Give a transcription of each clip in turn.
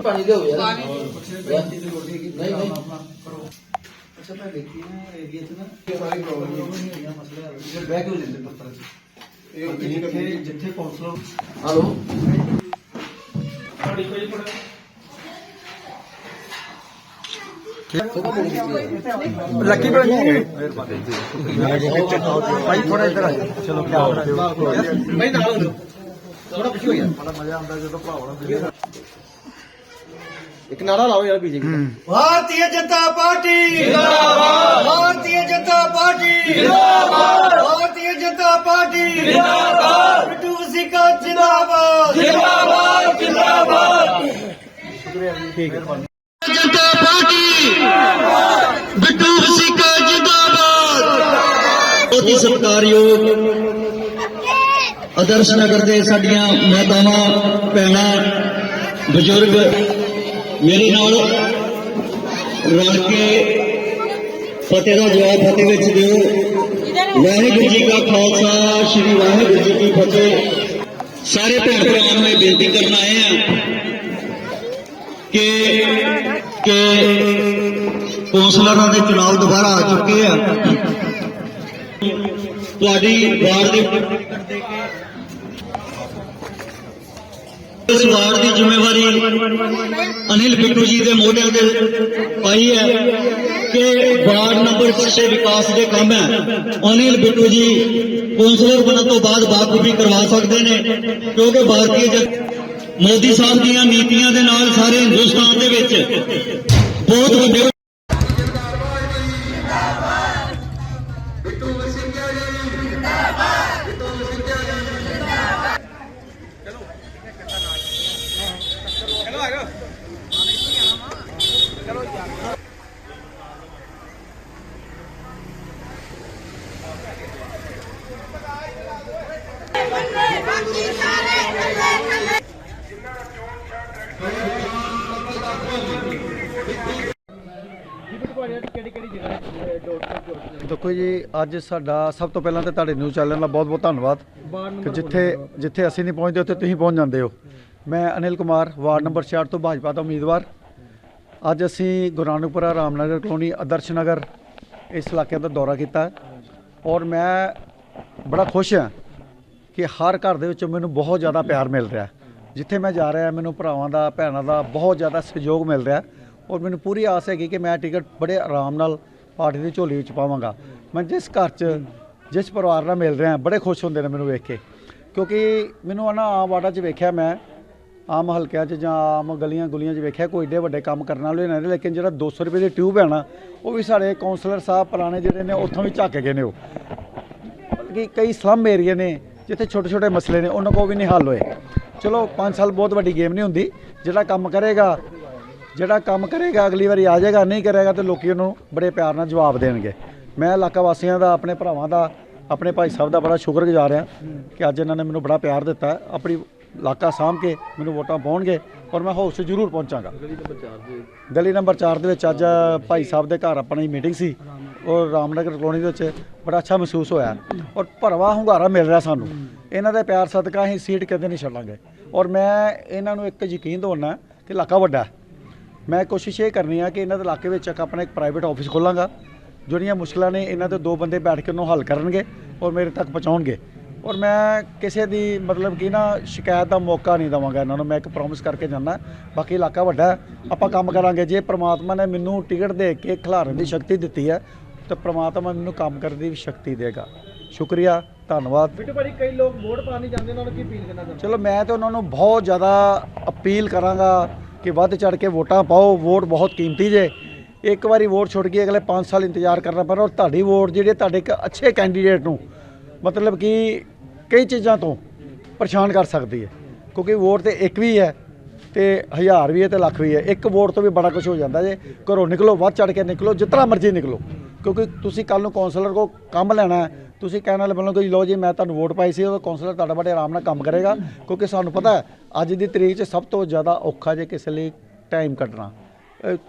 ਪਾਣੀ ਦਿਓ ਯਾਰ। ਨਹੀਂ ਨਹੀਂ। ਅੱਛਾ ਮੈਂ ਦੇਖੀ ਨਾ ਏਰੀਆ 'ਚ ਨਾ। ਇਹ ਸਾਰੀ ਪ੍ਰੋਬਲਮ ਨਹੀਂ ਹੈਗਾ। ਮਸਲਾ ਹੈ। ਬੈਕ ਹੋ ਜਾਂਦੇ ਦਫ਼ਤਰ 'ਚ। ਇਹ ਜਿੱਥੇ ਜਿੱਥੇ ਕਾਉਂਸਲਰ ਹਲੋ? ਲੱਕੀ ਬਣ ਭਾਈ ਥੋੜਾ ਇੱਧਰ ਆ ਚਲੋ ਕੀ ਹੈ ਭਾਈ ਨਾਲ ਹੋ ਥੋੜਾ ਪਿੱਛੇ ਹੋ ਯਾਰ ਬੜਾ ਮਜ਼ਾ ਆਉਂਦਾ ਜਦੋਂ ਭਰਾਵਾਂ ਇੱਕ ਨਾਰਾ ਲਾਓ ਯਾਰ ਬੀਜੇਪੀ ਦਾ। ਭਾਰਤੀ ਜਨਤਾ ਪਾਰਟੀ। ਜਿੰਦਾਬਾਦ। ਭਾਰਤੀ ਜਨਤਾ ਪਾਰਟੀ। ਜਿੰਦਾਬਾਦ। ਭਾਰਤੀ ਜਨਤਾ ਪਾਰਟੀ। ਜਿੰਦਾਬਾਦ। ਬਿੱਟੂ ਵਸੀਕਾ ਜਿੰਦਾਬਾਦ। ਜਿੰਦਾਬਾਦ ਜਿੰਦਾਬਾਦ। ਜਨਤਾ ਪਾਰਟੀ। ਬਿੱਟੂ ਵਸੀਕਾ ਜਿੰਦਾਬਾਦ। ਉਹਦੀ ਸਰਕਾਰਯੋਗ ਆਦਰਸ਼ ਨਗਰ ਦੇ ਸਾਡੀਆਂ ਮਾਤਾਵਾਂ ਭੈਣਾਂ ਬਜ਼ੁਰਗ ਮੇਰੇ ਨਾਲ ਰਲ ਕੇ ਫਤਿਹ ਦਾ ਜਵਾਬ ਫਤਿਹ ਵਿੱਚ ਦਿਓ। ਵਾਹਿਗੁਰੂ ਜੀ ਕਾ ਖਾਲਸਾ, ਸ੍ਰੀ ਵਾਹਿਗੁਰੂ ਜੀ ਕੀ ਫਤਿਹ। ਸਾਰੇ ਭੈਣ ਭਰਾਵਾਂ ਨੂੰ ਇਹ ਬੇਨਤੀ ਕਰਨ ਆਏ ਆ ਕਿ ਕਿ ਕੌਂਸਲਰਾਂ ਦੇ ਚੁਣਾਵ ਦੁਬਾਰਾ ਆ ਚੁੱਕੇ ਆ। ਤੁਹਾਡੀ ਵਾਰ ਦੇ ਇਸ ਵਾਰਡ ਦੀ ਜ਼ਿੰਮੇਵਾਰੀ ਅਨਿਲ ਬਿੱਟੂ ਜੀ ਦੇ ਮੋਢਿਆਂ ਤੇ ਪਾਈ ਹੈ ਕਿ ਵਾਰਡ ਨੰਬਰ 6 ਵਿਕਾਸ ਦੇ ਕੰਮ ਹੈ। ਅਨਿਲ ਬਿੱਟੂ ਜੀ ਕੌਂਸਲਰ ਬਣਨ ਤੋਂ ਬਾਅਦ ਬਾਖੂਬੀ ਕਰਵਾ ਸਕਦੇ ਨੇ, ਕਿਉਂਕਿ ਭਾਰਤੀ ਜਨ ਮੋਦੀ ਸਾਹਿਬ ਦੀਆਂ ਨੀਤੀਆਂ ਦੇ ਨਾਲ ਸਾਰੇ ਹਿੰਦੁਸਤਾਨ ਦੇ ਵਿੱਚ ਬਹੁਤ ਵੱਡੇ ਬਾਕੀ ਸਾਰੇ ਥੱਲੇ ਥੱਲੇ ਦੇਖੋ ਜੀ ਅੱਜ ਸਾਡਾ ਸਭ ਤੋਂ ਪਹਿਲਾਂ ਤਾਂ ਤੁਹਾਡੇ ਨਿਊਜ਼ ਚੈਨਲ ਦਾ ਬਹੁਤ ਬਹੁਤ ਧੰਨਵਾਦ ਕਿ ਜਿੱਥੇ ਜਿੱਥੇ ਅਸੀਂ ਨਹੀਂ ਪਹੁੰਚਦੇ ਉੱਥੇ ਤੁਸੀਂ ਪਹੁੰਚ ਜਾਂਦੇ ਹੋ। ਮੈਂ ਅਨਿਲ ਕੁਮਾਰ ਵਾਰਡ ਨੰਬਰ 66 ਤੋਂ ਭਾਜਪਾ ਦਾ ਉਮੀਦਵਾਰ। ਅੱਜ ਅਸੀਂ ਗੁਰਾਨੂਪੁਰਾ ਰਾਮਨਗਰ ਕਲੋਨੀ ਆਦਰਸ਼ ਨਗਰ ਇਸ ਇਲਾਕੇ ਦਾ ਦੌਰਾ ਕੀਤਾ। ਔਰ ਮੈਂ ਬੜਾ ਖੁਸ਼ ਹਾਂ ਕਿ ਹਰ ਘਰ ਦੇ ਵਿੱਚ ਮੈਨੂੰ ਬਹੁਤ ਜ਼ਿਆਦਾ ਪਿਆਰ ਮਿਲ ਰਿਹਾ। ਜਿੱਥੇ ਮੈਂ ਜਾ ਰਿਹਾ ਮੈਨੂੰ ਭਰਾਵਾਂ ਦਾ ਭੈਣਾਂ ਦਾ ਬਹੁਤ ਜ਼ਿਆਦਾ ਸਹਿਯੋਗ ਮਿਲ ਰਿਹਾ ਔਰ ਮੈਨੂੰ ਪੂਰੀ ਆਸ ਹੈਗੀ ਕਿ ਮੈਂ ਟਿਕਟ ਬੜੇ ਆਰਾਮ ਨਾਲ ਪਾਰਟੀ ਦੀ ਝੋਲੀ ਵਿੱਚ ਪਾਵਾਂਗਾ। ਮੈਂ ਜਿਸ ਘਰ 'ਚ, ਜਿਸ ਪਰਿਵਾਰ ਨਾਲ ਮਿਲ ਰਿਹਾ, ਬੜੇ ਖੁਸ਼ ਹੁੰਦੇ ਨੇ ਮੈਨੂੰ ਵੇਖ ਕੇ। ਕਿਉਂਕਿ ਮੈਨੂੰ ਨਾ ਆਮ ਵਾਰਡਾਂ 'ਚ ਵੇਖਿਆ ਮੈਂ, ਆਮ ਹਲਕਿਆਂ 'ਚ ਜਾਂ ਆਮ ਗਲੀਆਂ ਗੁਲੀਆਂ 'ਚ ਵੇਖਿਆ ਕੋਈ ਏਡੇ ਵੱਡੇ ਕੰਮ ਕਰਨ ਵਾਲੇ ਨੇ, ਲੇਕਿਨ ਜਿਹੜਾ 200 ਰੁਪਏ ਦੀ ਟਿਊਬ ਹੈ ਨਾ, ਉਹ ਵੀ ਸਾਡੇ ਕਾਉਂਸਲਰ ਸਾਹਿਬ ਪੁਰਾਣੇ ਜਿਹੜੇ ਨੇ, ਉੱਥੋਂ ਵੀ ਝੱਕ ਗਏ ਨੇ ਉਹ। ਕਿ ਕਈ ਸਲਮ ਏਰੀਆ ਨੇ, ਜਿੱਥੇ ਛੋਟੇ ਛੋਟੇ ਮਸਲੇ ਨੇ, ਉਹਨਾਂ ਕੋ ਵੀ ਨਹੀਂ ਹੱਲ ਹੋਏ। ਚਲੋ 5 ਸਾਲ ਬਹੁਤ ਵੱਡੀ ਗੇਮ ਨਹੀਂ ਹੁੰਦੀ, ਜਿਹੜਾ ਕੰਮ ਕਰੇਗਾ ਜਿਹੜਾ ਕੰਮ ਕਰੇਗਾ ਅਗਲੀ ਵਾਰੀ ਆ ਜਾਏਗਾ ਨਹੀਂ ਕਰੇਗਾ ਤੇ ਲੋਕੀ ਉਹਨੂੰ ਬੜੇ ਪਿਆਰ ਨਾਲ ਜਵਾਬ ਦੇਣਗੇ। ਮੈਂ ਇਲਾਕਾ ਵਾਸੀਆਂ ਦਾ ਆਪਣੇ ਭਰਾਵਾਂ ਦਾ ਆਪਣੇ ਭਾਈ ਸਾਹਿਬ ਦਾ ਬੜਾ ਸ਼ੁਕਰਗੁਜ਼ਾਰ ਹਾਂ ਕਿ ਅੱਜ ਇਹਨਾਂ ਨੇ ਮੈਨੂੰ ਬੜਾ ਪਿਆਰ ਦਿੱਤਾ। ਆਪਣੀ ਇਲਾਕਾ ਸਾਂਭ ਕੇ ਮੈਨੂੰ ਵੋਟਾਂ ਪਾਉਣਗੇ ਔਰ ਮੈਂ ਹਾਊਸ 'ਚ ਜ਼ਰੂਰ ਪਹੁੰਚਾਂਗਾ। ਗਲੀ ਨੰਬਰ 4 ਦੇ ਵਿੱਚ। ਅੱਜ ਭਾਈ ਸਾਹਿਬ ਦੇ ਘਰ ਆਪਣੀ ਮੀਟਿੰਗ ਸੀ ਔਰ ਰਾਮਨਗਰ ਕਲੋਨੀ ਦੇ ਵਿੱਚ ਬੜਾ ਅੱਛਾ ਮਹਿਸੂਸ ਹੋਇਆ ਔਰ ਭਰਵਾ ਹੁੰਗਾਰਾ ਮਿਲ ਰਿਹਾ ਸਾਨੂੰ। ਇਹਨਾਂ ਦੇ ਪਿਆਰ ਸਦਕਾ ਅਸੀਂ ਸੀਟ ਕਦੇ ਨਹੀਂ ਛੱਡਾਂਗੇ। ਔਰ ਮੈਂ ਇਹਨਾਂ ਨੂੰ ਇੱਕ ਯਕੀਨ ਦਿਵਾਉਣਾ ਕਿ ਇਲਾਕਾ ਵੱਡਾ ਹੈ। ਮੈਂ ਕੋਸ਼ਿਸ਼ ਇਹ ਕਰਨੀ ਆ ਕਿ ਇਹਨਾਂ ਦੇ ਇਲਾਕੇ ਵਿੱਚ ਇੱਕ ਆਪਣਾ ਇੱਕ ਪ੍ਰਾਈਵੇਟ ਆਫਿਸ ਖੋਲਾਂਗਾ। ਜਿਹੜੀਆਂ ਮੁਸ਼ਕਲਾਂ ਨੇ ਇਹਨਾਂ ਦੇ ਦੋ ਬੰਦੇ ਬੈਠ ਕੇ ਉਹਨੂੰ ਹੱਲ ਕਰਨਗੇ ਔਰ ਮੇਰੇ ਤੱਕ ਪਹੁੰਚਾਉਣਗੇ। ਔਰ ਮੈਂ ਕਿਸੇ ਦੀ ਮਤਲਬ ਕਿ ਨਾ ਸ਼ਿਕਾਇਤ ਦਾ ਮੌਕਾ ਨਹੀਂ ਦਵਾਂਗਾ ਇਹਨਾਂ ਨੂੰ ਮੈਂ ਇੱਕ ਪ੍ਰੋਮਿਸ ਕਰਕੇ ਜਾਂਦਾ। ਬਾਕੀ ਇਲਾਕਾ ਵੱਡਾ ਆਪਾਂ ਕੰਮ ਕਰਾਂਗੇ। ਜੇ ਪ੍ਰਮਾਤਮਾ ਨੇ ਮੈਨੂੰ ਟਿਕਟ ਦੇ ਕੇ ਖਿਲਾਰਨ ਦੀ ਸ਼ਕਤੀ ਦਿੱਤੀ ਹੈ ਤਾਂ ਪ੍ਰਮਾਤਮਾ ਮੈਨੂੰ ਕੰਮ ਕਰਨ ਦੀ ਸ਼ਕਤੀ ਦੇਗਾ। ਸ਼ੁਕਰੀਆ ਧੰਨਵਾਦ। ਬਿੱਟੂ ਭਾਜੀ ਕਈ ਲੋਕ ਵੋਟ ਪਾਣ ਨਹੀਂ ਜਾਂਦੇ ਉਹਨਾਂ ਨੂੰ ਕੀ ਅਪੀਲ ਕਰਨਾ ਚਾਹੁੰਦੇ? ਚਲੋ ਮੈਂ ਤਾਂ ਉਹਨਾਂ ਨੂੰ ਬਹੁਤ ਜ਼ਿਆਦਾ ਅਪੀਲ ਕਰਾਂਗਾ। ਕਿ ਵੱਧ ਚੜ ਕੇ ਵੋਟਾਂ ਪਾਓ, ਵੋਟ ਬਹੁਤ ਕੀਮਤੀ ਜੇ। ਇੱਕ ਵਾਰੀ ਵੋਟ ਛੁੱਟ ਗਈ, ਅਗਲੇ 5 ਸਾਲ ਇੰਤਜ਼ਾਰ ਕਰਨਾ ਪੈਣਾ ਔਰ ਤੁਹਾਡੀ ਵੋਟ ਜਿਹੜੀ ਤੁਹਾਡੇ ਇੱਕ ਅੱਛੇ ਕੈਂਡੀਡੇਟ ਨੂੰ ਮਤਲਬ ਕਿ ਕਈ ਚੀਜ਼ਾਂ ਤੋਂ ਪਰੇਸ਼ਾਨ ਕਰ ਸਕਦੀ ਹੈ। ਕਿਉਂਕਿ ਵੋਟ ਤੇ ਇੱਕ ਵੀ ਹੈ ਤੇ ਹਜ਼ਾਰ ਵੀ ਹੈ ਤੇ ਲੱਖ ਵੀ ਹੈ। ਇੱਕ ਵੋਟ ਤੋਂ ਵੀ ਬੜਾ ਕੁਝ ਹੋ ਜਾਂਦਾ ਜੇ। ਘਰੋਂ ਨਿਕਲੋ, ਵੱਧ ਚੜ ਕੇ ਨਿਕਲੋ, ਜਿਤਨਾ ਮਰਜ਼ੀ ਨਿਕਲੋ। ਕਿਉਂਕਿ ਤੁਸੀਂ ਕੱਲ ਨੂੰ ਕਾਉਂਸਲਰ ਕੋ ਕੰਮ ਲੈਣਾ ਤੁਸੀਂ ਕਹਿਣ ਵਾਲੇ ਬਣੋਗੇ ਲੋ ਜੀ, ਮੈਂ ਤੁਹਾਨੂੰ ਵੋਟ ਪਾਈ ਸੀ, ਉਹ ਕਾਉਂਸਲਰ ਤੁਹਾਡਾ ਬੜੇ ਆਰਾਮ ਨਾਲ ਕੰਮ ਕਰੇਗਾ। ਕਿਉਂਕਿ ਸਾਨੂੰ ਪਤਾ ਹੈ, ਅੱਜ ਦੀ ਤਰੀਕ 'ਚ ਸਭ ਤੋਂ ਜ਼ਿਆਦਾ ਔਖਾ ਜੇ ਕਿਸੇ ਲਈ ਟਾਈਮ ਕੱਢਣਾ।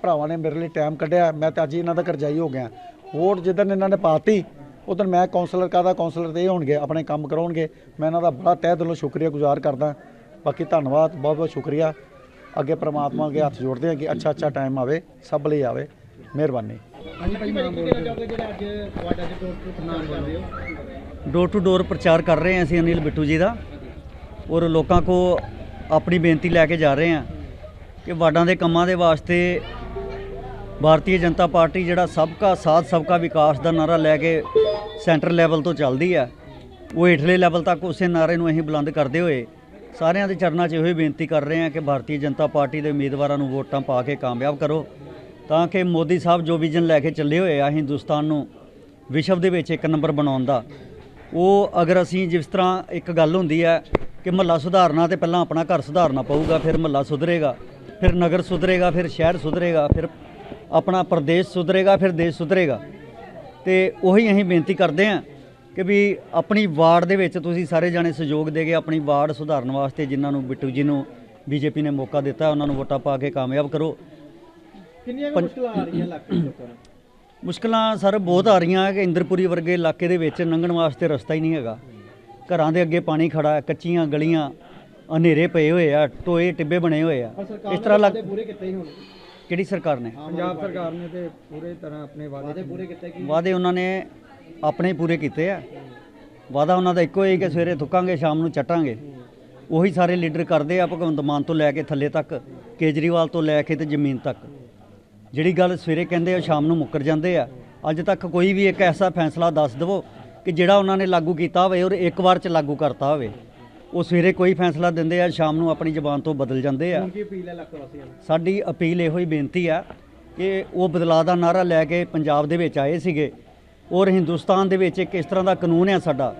ਭਰਾਵਾਂ ਨੇ ਮੇਰੇ ਲਈ ਟਾਈਮ ਕੱਢਿਆ। ਮੈਂ ਤਾਂ ਅੱਜ ਹੀ ਇਹਨਾਂ ਦਾ ਕਰਜਾਈ ਹੋ ਗਿਆ। ਵੋਟ ਜਿੱਦਣ ਇਹਨਾਂ ਨੇ ਪਾਤੀ, ਉਦੋਂ ਮੈਂ ਕਾਉਂਸਲਰ ਕਾਹਦਾ? ਕਾਉਂਸਲਰ ਤੇ ਇਹ ਹੋਣਗੇ, ਆਪਣੇ ਕੰਮ ਕਰਾਉਣਗੇ। ਮੈਂ ਇਹਨਾਂ ਦਾ ਬੜਾ ਤਹਿ ਦਿਲੋਂ ਸ਼ੁਕਰੀਆ ਗੁਜ਼ਾਰ ਕਰਦਾ। ਬਾਕੀ ਧੰਨਵਾਦ ਬਹੁਤ ਬਹੁਤ ਸ਼ੁਕਰੀਆ। ਅੱਗੇ ਪ੍ਰਮਾਤਮਾ ਅੱਗੇ ਹੱਥ ਜੋੜਦੇ ਹਾਂ ਕਿ ਅੱਛਾ ਅੱਛਾ ਟਾਈਮ ਆਵੇ ਸਭ ਲਈ ਆਵੇ ਮਿਹਰਬਾਨੀ। ਹਾਂਜੀ ਭਾਈ ਨਾਮ ਬੋਲ ਚਾਹੋਗੇ ਜਿਹੜਾ ਅੱਜ ਤੁਹਾਡਾ ਅੱਜ ਟੋਟ ਟੂ ਕਰ ਰਹੇ ਹੋ? ਡੋਰ ਟੂ ਡੋਰ ਪ੍ਰਚਾਰ ਕਰ ਰਹੇ ਹਾਂ ਅਸੀਂ ਅਨਿਲ ਬਿੱਟੂ ਜੀ ਦਾ। ਔਰ ਲੋਕਾਂ ਕੋ ਆਪਣੀ ਬੇਨਤੀ ਲੈ ਕੇ ਜਾ ਰਹੇ ਹਾਂ ਕਿ ਵਾਰਡਾਂ ਦੇ ਕੰਮਾਂ ਦੇ ਵਾਸਤੇ ਭਾਰਤੀ ਜਨਤਾ ਪਾਰਟੀ ਜਿਹੜਾ ਸਬਕਾ ਸਾਥ ਸਬਕਾ ਵਿਕਾਸ ਦਾ ਨਾਰਾ ਲੈ ਸਾਰਿਆਂ ਦੇ ਚਰਨਾਂ 'ਚ ਇਹੋ ਹੀ ਬੇਨਤੀ ਕਰ ਰਹੇ ਹਾਂ ਕਿ ਭਾਰਤੀ ਜਨਤਾ ਪਾਰਟੀ ਦੇ ਉਮੀਦਵਾਰਾਂ ਨੂੰ ਵੋਟਾਂ ਪਾ ਕੇ ਕਾਮਯਾਬ ਕਰੋ, ਤਾਂ ਕਿ ਮੋਦੀ ਸਾਹਿਬ ਜੋ ਵਿਜ਼ਨ ਲੈ ਕੇ ਚੱਲੇ ਹੋਏ ਆ ਹਿੰਦੁਸਤਾਨ ਨੂੰ ਵਿਸ਼ਵ ਦੇ ਵਿੱਚ ਇੱਕ ਨੰਬਰ ਬਣਾਉਣ ਦਾ, ਉਹ ਅਗਰ ਅਸੀਂ ਜਿਸ ਤਰ੍ਹਾਂ ਇੱਕ ਗੱਲ ਹੁੰਦੀ ਹੈ ਕਿ ਮਹੱਲਾ ਸੁਧਾਰਨਾ ਤੇ ਪਹਿਲਾਂ ਆਪਣਾ ਘਰ ਸੁਧਾਰਨਾ ਪਊਗਾ, ਫਿਰ ਮਹੱਲਾ ਸੁਧਰੇਗਾ, ਫਿਰ ਨਗਰ ਸੁਧਰੇਗਾ, ਫਿਰ ਸ਼ਹਿਰ ਸੁਧਰੇਗਾ, ਫਿਰ ਆਪਣਾ ਪ੍ਰਦੇਸ਼ ਸੁਧਰੇਗਾ, ਫਿਰ ਦੇਸ਼ ਸੁਧਰੇਗਾ, ਤੇ ਉਹੀ ਅਸੀਂ ਬੇਨਤੀ ਕਰਦੇ ਹਾਂ ਕਿ ਵੀ ਆਪਣੀ ਵਾਰਡ ਦੇ ਵਿੱਚ ਤੁਸੀਂ ਸਾਰੇ ਜਾਣੇ ਸਹਿਯੋਗ ਦੇ ਕੇ ਆਪਣੀ ਵਾਰਡ ਸੁਧਾਰਨ ਵਾਸਤੇ ਜਿਨ੍ਹਾਂ ਨੂੰ ਬਿੱਟੂ ਜੀ ਨੂੰ ਬੀਜੇਪੀ ਨੇ ਮੌਕਾ ਦਿੱਤਾ ਉਹਨਾਂ ਨੂੰ ਵੋਟਾਂ ਪਾ ਕੇ ਕਾਮਯਾਬ ਕਰੋ। ਕਿੰਨੀਆਂ ਮੁਸ਼ਕਲਾਂ ਆ ਰਹੀਆਂ ਇਲਾਕੇ ਦੇ ਲੋਕਾਂ ਨੂੰ ਮੁਸ਼ਕਲਾਂ ਸਰ ਬਹੁਤ ਆ ਰਹੀਆਂ ਕਿ ਇੰਦਰਪੁਰੀ ਵਰਗੇ ਇਲਾਕੇ ਦੇ ਵਿੱਚ ਲੰਘਣ ਵਾਸਤੇ ਰਸਤਾ ਹੀ ਨਹੀਂ ਹੈਗਾ। ਘਰਾਂ ਦੇ ਅੱਗੇ ਪਾਣੀ ਖੜਾ ਹੈ ਕੱਚੀਆਂ ਗਲੀਆਂ ਹਨੇਰੇ ਪਏ ਹੋਏ ਆ ਟੋਏ ਟਿੱਬੇ ਬਣੇ ਹੋਏ ਆ। ਇਸ ਤਰ੍ਹਾਂ ਲੱਗ ਪੂਰੇ ਕੀਤੇ ਹੀ ਹੁਣ ਕਿਹੜੀ ਸਰਕਾਰ ਨੇ? ਪੰਜਾਬ ਸਰਕਾਰ ਨੇ ਤੇ ਪੂਰੇ ਤਰ੍ਹਾਂ ਆਪਣੇ ਵਾਅਦੇ ਪੂਰੇ ਕੀਤੇ ਕਿ ਵਾਅਦੇ ਉਹਨਾਂ ਨੇ ਆਪਣੇ ਪੂਰੇ ਕੀਤੇ ਆ। ਵਾਅਦਾ ਉਹਨਾਂ ਦਾ ਇੱਕੋ ਹੀ ਕਿ ਸਵੇਰੇ ਥੁੱਕਾਂਗੇ ਸ਼ਾਮ ਨੂੰ ਚੱਟਾਂਗੇ। ਉਹੀ ਸਾਰੇ ਲੀਡਰ ਕਰਦੇ ਆ ਭਗਵੰਤ ਮਾਨ ਤੋਂ ਲੈ ਕੇ ਥੱਲੇ ਤੱਕ ਕੇਜਰੀਵਾਲ ਤੋਂ ਲੈ ਕੇ ਤੇ ਜ਼ਮੀਨ ਤੱਕ। ਜਿਹੜੀ ਗੱਲ ਸਵੇਰੇ ਕਹਿੰਦੇ ਆ ਸ਼ਾਮ ਨੂੰ ਮੁੱਕਰ ਜਾਂਦੇ ਆ ਅੱਜ ਤੱਕ ਕੋਈ ਵੀ ਇੱਕ ਐਸਾ ਫੈਸਲਾ ਦੱਸ ਦਿਵੋ ਕਿ ਜਿਹੜਾ ਉਹਨਾਂ ਨੇ ਲਾਗੂ ਕੀਤਾ ਹੋਵੇ ਔਰ ਇੱਕ ਵਾਰ ਚ ਲਾਗੂ ਕਰਤਾ ਹੋਵੇ। ਉਹ ਸਵੇਰੇ ਕੋਈ ਫੈਸਲਾ ਦਿੰਦੇ ਆ ਸ਼ਾਮ ਨੂੰ ਆਪਣੀ ਜ਼ਬਾਨ ਤੋਂ ਬਦਲ ਜਾਂਦੇ ਆ। ਸਾਡੀ ਅਪੀਲ ਇਹੋ ਹੀ ਬੇਨਤੀ ਆ ਕਿ ਉਹ ਬਦਲਾਅ ਦਾ ਨਾਰਾ ਲੈ ਕੇ ਪੰਜਾਬ ਦੇ ਵਿੱਚ ਆਏ ਸੀਗੇ। ਔਰ ਹਿੰਦੁਸਤਾਨ ਦੇ ਵਿੱਚ ਇੱਕ ਇਸ ਤਰ੍ਹਾਂ ਦਾ ਕਾਨੂੰਨ ਹੈ ਸਾਡਾ?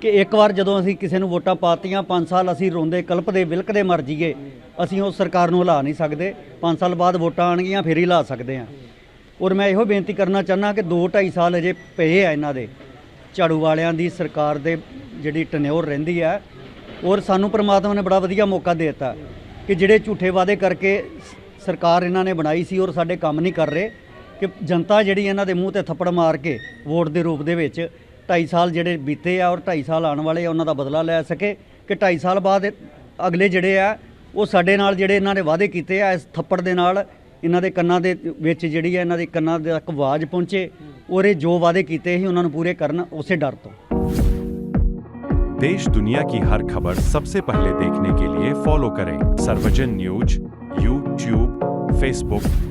ਕਿ ਇੱਕ ਵਾਰ ਜਦੋਂ ਅਸੀਂ ਕਿਸੇ ਨੂੰ ਵੋਟਾਂ ਪਾਤੀਆਂ 5 ਸਾਲ ਅਸੀਂ ਰੋਂਦੇ ਕਲਪਦੇ ਵਿਲਕਦੇ ਮਰ ਜੀਏ ਅਸੀਂ ਉਸ ਸਰਕਾਰ ਨੂੰ ਹਿਲਾ ਨਹੀਂ ਸਕਦੇ। 5 ਸਾਲ ਬਾਅਦ ਵੋਟਾਂ ਆਣਗੀਆਂ ਫਿਰ ਹੀ ਹਿਲਾ ਸਕਦੇ ਹਾਂ। ਔਰ ਮੈਂ ਇਹੋ ਬੇਨਤੀ ਕਰਨਾ ਚਾਹੁੰਦਾ ਕਿ 2 2.5 ਸਾਲ ਅਜੇ ਪਏ ਆ ਇਹਨਾਂ ਦੇ। ਝਾੜੂ ਵਾਲਿਆਂ ਦੀ ਸਰਕਾਰ ਦੇ ਜਿਹੜੀ ਟਨਿਓਰ ਰਹਿੰਦੀ ਹੈ ਔਰ ਸਾਨੂੰ ਪ੍ਰਮਾਤਮਾ ਨੇ ਬੜਾ ਵਧੀਆ ਮੌਕਾ ਦੇ ਦਿੱਤਾ ਕਿ ਜਿਹੜੇ ਝੂਠੇ ਵਾਅਦੇ ਕਰਕੇ ਸਰਕਾਰ ਇਹਨਾਂ ਨੇ ਬਣਾਈ ਸੀ ਔਰ ਸਾਡੇ ਕੰਮ ਨਹੀਂ ਕਰ ਰਹੇ। ਕਿ ਜਨਤਾ ਜਿਹੜੀ ਇਹਨਾਂ ਦੇ ਮੂੰਹ ਤੇ ਥੱਪੜ ਮਾਰ ਕੇ ਵੋਟ ਦੇ ਰੂਪ ਦੇ ਵਿੱਚ 2.5 ਸਾਲ ਜਿਹੜੇ ਬੀਤੇ ਆ ਔਰ 2.5 ਸਾਲ ਆਉਣ ਵਾਲੇ ਆ ਉਹਨਾਂ ਦਾ ਬਦਲਾ ਲੈ ਸਕੇ ਕਿ 2.5 ਸਾਲ ਬਾਅਦ ਇਹ ਅਗਲੇ ਜਿਹੜੇ ਆ ਉਹ ਸਾਡੇ ਨਾਲ ਜਿਹੜੇ ਇਹਨਾਂ ਨੇ ਵਾਅਦੇ ਕੀਤੇ ਆ ਇਸ ਥੱਪੜ ਦੇ ਨਾਲ ਇਹਨਾਂ ਦੇ ਕੰਨਾਂ ਦੇ ਵਿੱਚ ਜਿਹੜੀ ਆ ਇਹਨਾਂ ਦੇ ਕੰਨਾਂ ਦੇ ਤੱਕ ਆਵਾਜ਼ ਪਹੁੰਚੇ ਔਰ ਇਹ ਜੋ ਵਾਅਦੇ ਕੀਤੇ ਸੀ ਉਹਨਾਂ ਨੂੰ ਪੂਰੇ ਕਰਨ ਉਸੇ ਡਰ ਤੋਂ देश दुनिया की हर खबर सबसे पहले देखने के लिए फॉलो करें सर्वजन न्यूज यूट्यूब फेसबुक